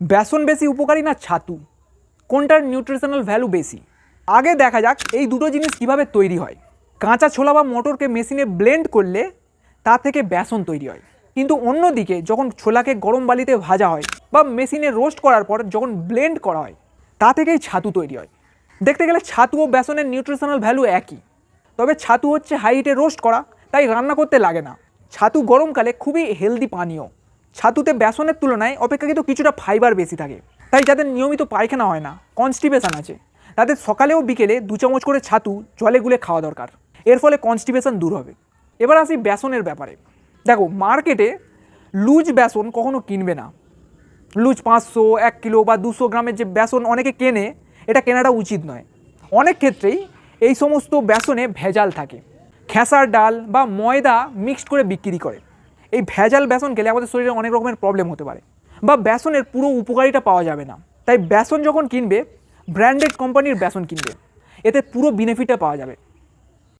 বেসন বেশি, উপকারী না ছাতু? কোনটার নিউট্রিশনাল ভ্যালু বেশি? আগে দেখা যাক এই দুটো জিনিস কীভাবে তৈরি হয়। কাঁচা ছোলা বা মটরকে মেশিনে ব্লেন্ড করলে তা থেকে বেসন তৈরি হয়। কিন্তু অন্যদিকে যখন ছোলাকে গরম বালিতে ভাজা হয় বা মেশিনে রোস্ট করার পর যখন ব্লেন্ড করা হয়, তা থেকেই ছাতু তৈরি হয়। দেখতে গেলে ছাতু ও বেসনের নিউট্রিশনাল ভ্যালু একই। তবে ছাতু হচ্ছে হাই হিটে রোস্ট করা, তাই রান্না করতে লাগে না। ছাতু গরমকালে খুবই হেলদি পানীয়। ছাতুতে বেসনের তুলনায় অপেক্ষাকৃত কিছুটা ফাইবার বেশি থাকে। তাই যাদের নিয়মিত পায়খানা হয় না কনস্টিপেশন আছে, তাদের সকালে ও বিকেলে দু চামচ করে ছাতু জলে গুলে খাওয়া দরকার। এর ফলে কনস্টিপেশন দূর হবে। এবার আসি বেসনের ব্যাপারে। দেখো মার্কেটে লুজ বেসন কখনো কিনবে না। লুজ পাঁচশো, এক কিলো বা দুশো গ্রামের যে বেসন অনেকে কেনে, এটা কেনাটা উচিত নয়। অনেক ক্ষেত্রেই এই সমস্ত বেসনে ভেজাল থাকে। খেসার ডাল বা ময়দা মিক্সড করে বিক্রি করে। এই ভেজাল বেসন খেলে আমাদের শরীরে অনেক রকমের প্রবলেম হতে পারে। বা বেসনের পুরো উপকারিতা পাওয়া যাবে না। তাই বেসন যখন কিনবে ব্র্যান্ডেড কোম্পানির বেসন কিনবে। এতে পুরো বেনিফিটটা পাওয়া যাবে।